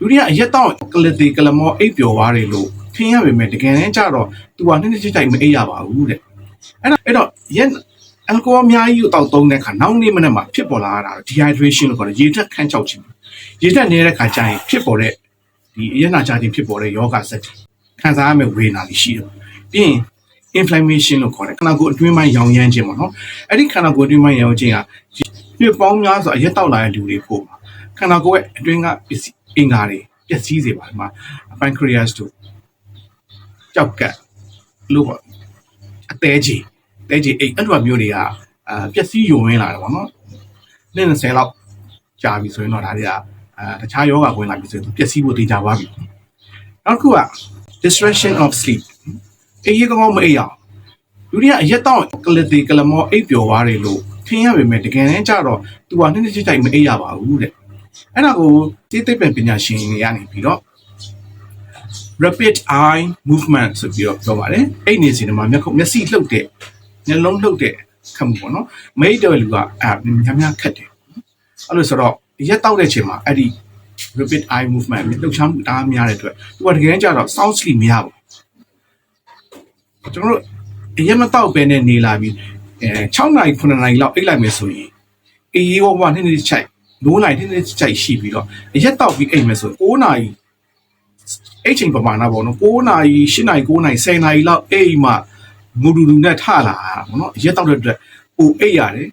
လူတွေကအရက်တော့ကလစ်တီကလမောအိပ်ပျော်သွားတယ်လို့ထင်ရပေမဲ့တကယ်တမ်းကျတော့ तू ကနှစ်နှစ်ချိတ်ချိတ်မအိပ်ရပါဘူးတဲ့အဲ့တော့အဲ့တော့ရက်အယ်ကိုဟောအများကြီးကိုတောက်သုံးတဲ့အခါနောက်နေ့မနေ့မှာဖြစ်ပေါ်လာတာ dehydration လို့ခေါ်တယ်ရေဓာတ်ခန်းချောက်ခြင်းရေဓာတ်နေတဲ့ခါကျရင်ဖြစ်ပေါ်တဲ့ဒီအရက်နာချခြင်းဖြစ်ပေါ်တဲ့ယောဂစက်တွေခံစားရမယ့်ဝေဒနာတွေရှိတယ်ပြီးရင် inflammation လို့ခေါ်တယ်ခန္ဓာကိုယ်အတွင်းပိုင်းရောင်ရမ်းခြင်းပေါ့နော်အဲ့ဒီခန္ဓာကိုယ်အတွင်းပိုင်းရောင်ခြင်းကပြပေါင်းများစွာအရက်တောက်လာတဲ့လူတွေဖို့မှာခန္ဓာကိုယ်ရဲ့အတွင်းကပစ္စည်း အင်္ဂါတွေပျက်စီးစေပါတယ်မှာ pancreas တို့ကြောက်ကက်လို့ပေါ့အသေးကြီးအသေးကြီးအဲ့အဲ့လိုမျိုးတွေကအာပျက်စီးယိုရင်းလာတယ်ပေါ့နော်နေ့20လောက်ကြာပြီဆိုရင်တော့ဒါတွေကအာတခြားယောဂဝင်လာပြီဆိုရင်သူပျက်စီးဖို့တေချာသွားပြီနောက်တစ်ခုက distraction of sleep အေးရကောင်းကောင်းမအိပ်ရအောင်လူတွေကအရက်တော့ကလစ်တီကလမောအိပ်ပျော်သွားတယ်လို့ထင်ရပေမဲ့တကယ်တမ်းကျတော့ तू ကနှစ်နှစ်ချိတ်ချိတ်မအိပ်ရပါဘူးတဲ့ အဲ့ဒါကိုသိသိပ္ပံပညာရှင်တွေကနေပြီးတော့ rapid eye movement ဆိုပြီးတော့ပြောပါတယ်အဲ့ဒီနေစီမှာမျက်ခုံးမျက်စိလှုပ်တဲ့မျက်လုံးလှုပ်တဲ့ခတ်မှုပေါ့နော်မိတ်တော်လူကအဲများများခတ်တယ်အဲ့လိုဆိုတော့ရက်တောက်တဲ့အချိန်မှာအဲ့ဒီ rapid eye movement လှုပ်ရှားမှုအားများတဲ့အတွက် तू ကတကယ်တမ်းကျတော့ sound sleep မရဘူးကျွန်တော်တို့အရက်မတောက်ပဲနဲ့နေလာပြီးအဲ6နာရီ9နာရီလောက်အိပ်လိုက်မယ်ဆိုရင်အေးအေးဝဝနှစ်နှစ်ချိုက် နိုးလိုက်နှစ်နှစ်ချိုက်ရှိပြီးတော့အရက်တောက်ပြီးအိပ်မယ်ဆိုရင်9နာရီအဲ့ချိန်ပမာဏပေါ့နော်9နာရီ10နာရီ9နာရီ10နာရီလောက်အိမ်မှမူဒူဒူနဲ့ထလာတာပေါ့နော်ရက်တောက်တဲ့အတွက်ပိုအိတ်ရတယ်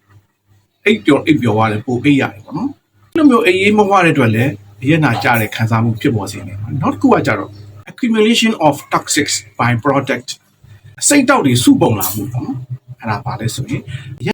အိတ်ပျော်အိတ်ပျော်သွားတယ်ပိုအိတ်ရတယ်ပေါ့နော်အဲ့လိုမျိုးအေးအေးမဝတဲ့အတွက်လည်းရက်နာကြတဲ့ခံစားမှုဖြစ်ပေါ်စေနေတယ်နောက်တစ်ခုကကြတော့ accumulation of toxics by product စိတ်တောက်တွေစုပုံလာမှုပေါ့နော်အဲ့ဒါပါလဲဆိုရင်